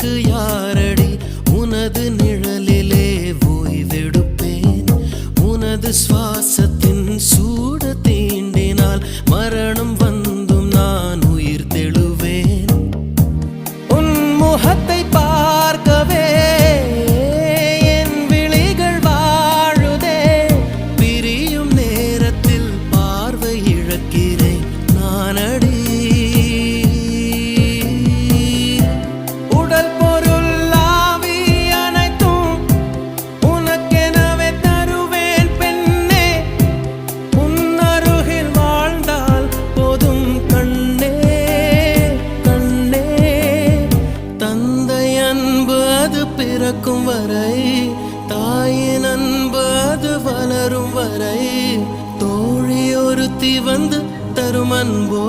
எனக்கு யாரடி? உனது நிழலிலே ஓய்வெடுப்பேன். உனது சுவாசத்தின் சூட தீண்டினால் மரணம் வந்தும் நான் உயிர் தெழுவேன். உன் முகத் அன்பு அது பிறக்கும் வரை தாயின் அன்பு அது வளரும் வரை தோழி ஒருத்தி வந்து தரும் அன்போ